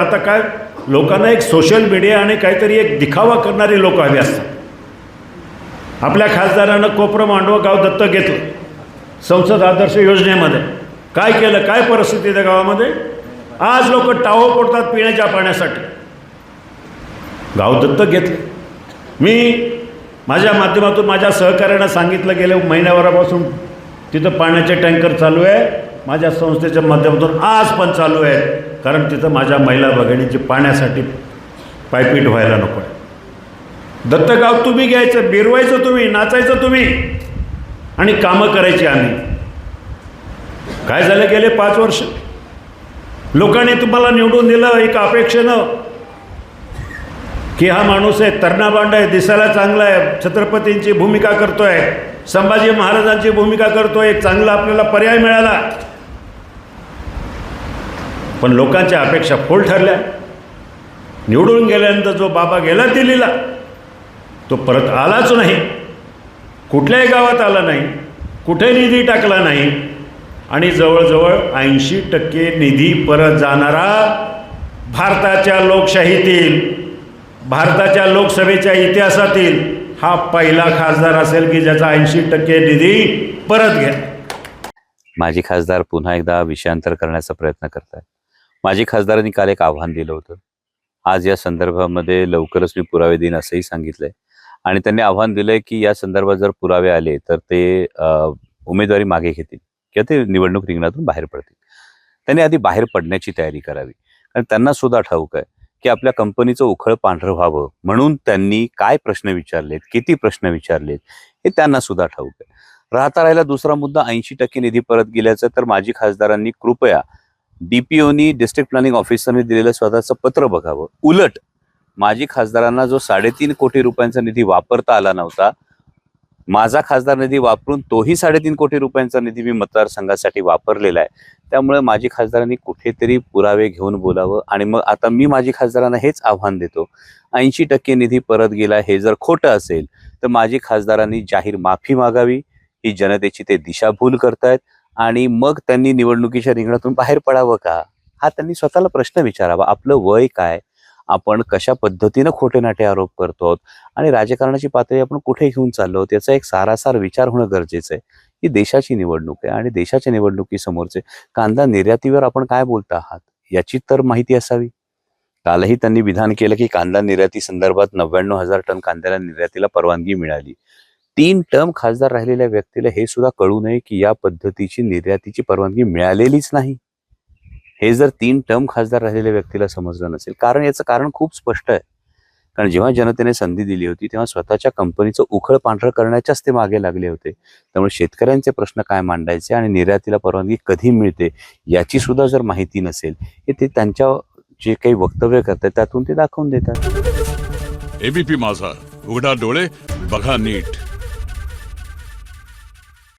आता काय लोकांना एक सोशल मीडिया आणि काहीतरी एक दिखावा करणारी लोक हवी असतात. आपल्या खासदारानं कोपरं मांडवा गाव दत्तक घेतलं. संसद आदर्श योजनेमध्ये. काय केलं काय परिस्थिती त्या गावामध्ये? आज लोक टाहो पडतात पिण्याच्या पाण्यासाठी. गाव दत्तक घेतलं. मी माझ्या माध्यमातून माझ्या सहकाऱ्यांना सांगितलं गेल्या महिन्याभरापासून तिथं पाण्याचे टँकर चालू आहे. माझ्या संस्थेच्या माध्यमातून आज पण चालू आहे. कारण तिथं माझ्या महिला भगिनीची पाण्यासाठी पायपीट व्हायला नको. आहे दत्तगाव तुम्ही घ्यायचं बिरवायचं तुम्ही नाचायचं तुम्ही आणि कामं करायची आम्ही. काय झालं गेले पाच वर्ष? लोकांनी तुम्हाला निवडून दिलं एक अपेक्षेनं. की हा माणूस आहे तरणाबांड आहे दिसायला चांगला आहे छत्रपतींची भूमिका करतोय संभाजी महाराजांची भूमिका करतोय एक चांगला आपल्याला पर्याय मिळाला. पण लोकांच्या अपेक्षा फोल ठरल्या. निवडून गेल्यानंतर जो बाबा गेला दिल्लीला तो परत आलाच नाही. कुठल्याही गावात आला नाही. कुठे निधी टाकला नाही. आणि जवळजवळ ऐंशी टक्के निधी परत जाणारा भारताच्या लोकशाहीतील भारताच्या लोकसभेच्या इतिहासातील हा पहिला खासदार असेल की ज्याचा ऐंशी टक्के निधी परत घ्या. माजी खासदार पुन्हा एकदा विषयांतर करण्याचा प्रयत्न करतात माजी खासदारांनी काल एक आव्हान दिलं होतं. आज या संदर्भामध्ये लवकरच मी पुरावे देईन असंही सांगितलंय. आणि त्यांनी आव्हान दिलंय की या संदर्भात जर पुरावे आले तर ते अं, उमेदवारी मागे घेतील किंवा ते निवडणूक रिंगणातून बाहेर पडतील. त्यांनी आधी बाहेर पडण्याची तयारी करावी. कारण त्यांना सुद्धा ठाऊक आहे की आपल्या कंपनीचं उखळ पांढरं व्हावं म्हणून त्यांनी काय प्रश्न विचारलेत किती प्रश्न विचारलेत हे त्यांना सुद्धा ठाऊक आहे. राहता राहिला दुसरा मुद्दा ऐंशी टक्के निधी परत गेल्याचा तर माजी खासदारांनी कृपया डीपीओनी डिस्ट्रिक्ट प्लॅनिंग ऑफिसरने दिलेलं स्वतःचं पत्र बघावं. उलट माजी खासदारांना जो साडेतीन कोटी रुपयांचा निधी वापरता आला नव्हता माझा खासदार निधी वापरून तोही साडेतीन कोटी रुपयांचा निधी मी मतदारसंघासाठी वापरलेला आहे. त्यामुळे माजी खासदारांनी कुठेतरी पुरावे घेऊन बोलावं आणि मग आता मी माजी खासदारांना हेच आव्हान देतो. ऐंशी टक्के निधी परत गेला हे जर खोटं असेल तर माजी खासदारांनी जाहीर माफी मागावी. ही जनतेची ते दिशाभूल करतायत. आणि मग त्यांनी निवडणुकीच्या रिंगणातून बाहेर पडावं का? हा त्यांनी स्वतःला प्रश्न विचारावा. आपलं वय काय? आपण कशा पद्धतीनं खोटे नाटे आरोप करतो आणि राजकारणाची पातळी आपण कुठे घेऊन चाललो त्याचा एक सारासार विचार होणं गरजेचं आहे. ही देशाची निवडणूक आहे आणि देशाच्या निवडणुकीसमोरचे कांदा निर्यातीवर आपण काय बोलता आहात? याची तर माहिती असावी. कालही त्यांनी विधान केलं की कांदा निर्याती संदर्भात नव्याण्णव हजार टन कांद्याला निर्यातीला परवानगी मिळाली. तीन टर्म खासदार राहिलेल्या व्यक्तीला हे सुद्धा कळू नये की या पद्धतीची निर्यातीची परवानगी मिळालेलीच नाही. हे जर तीन टर्म खासदार राहिलेल्या व्यक्तीला समजलं नसेल कारण याचं कारण खूप स्पष्ट आहे. कारण जेव्हा जनतेने संधी दिली होती तेव्हा स्वतःच्या कंपनीचं उखळ पांढरं करण्याच्याच ते मागे लागले होते. त्यामुळे शेतकऱ्यांचे प्रश्न काय मांडायचे आणि निर्यातीला परवानगी कधी मिळते याची सुद्धा जर माहिती नसेल हे ते त्यांच्या जे काही वक्तव्य करतात त्यातून ते दाखवून देतात. एबीपी माझा उघडा डोळे बघा नीट.